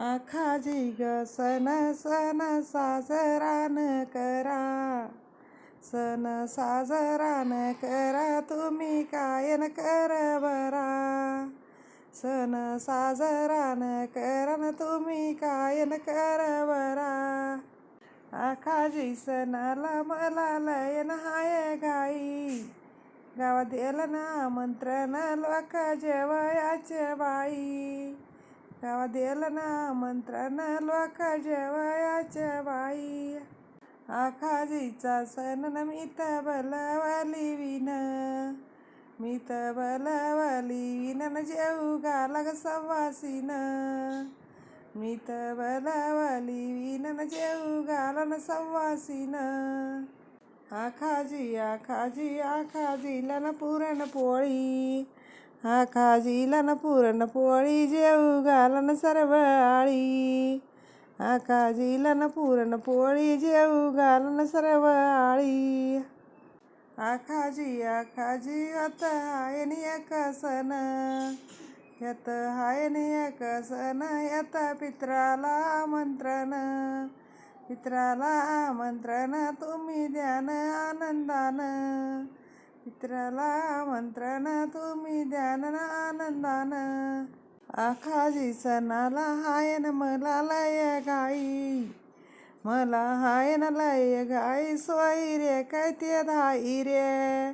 आखाजी ग सन सन साजरान करा. सन साजरान करा तुम्ही कायन कर बरा सण साजरान करन करा तुम्ही कायन कर बरा आखाजी सणाला मला लयन हाय गाई. गावात येलं ना आमंत्रण लोक जेवयाचे बाई. गावा दिलं ना आमंत्रण लोका जेवयाच्या बाई. आखाजीचा सण न मी बलवली विन. मित तर बलवली विन जेऊ गाला सवासीन. मित बलवली विन जेऊ गालन सवासीन. आखाजी आखाजी आखाजीला न पुरणपोळी आखाजीला पुरण पोळी जेऊ घालन हा आळी आखाजीला पुरण पोळी जेऊ घालन सरवाळी. आखाजी आखाजी यत हाय नि एक सण. यत हाय नि एक यत पित्राला आमंत्रण. पित्राला आमंत्रण तुम्ही द्यान आनंदान. मित्राला आमंत्रण तुम्ही द्यान आनंदान. आखाजी सणाला हायन मला लय गाई मला हायन लय गाई सोयी रे काय ते धाई रे.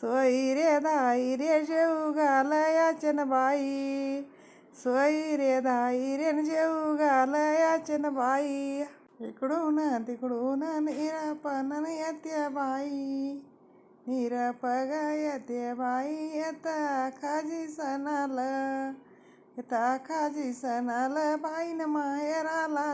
सोयी रे धाई रे जेऊ घाल याचन बाई. सोयी रे धाई रे जेऊ घाल याचन बाई. इकडून तिकडून निरापन येत्या बाई. निरपग येते बाई येता खाजी सणाल येत खाजी सणाल बाईन माहेराला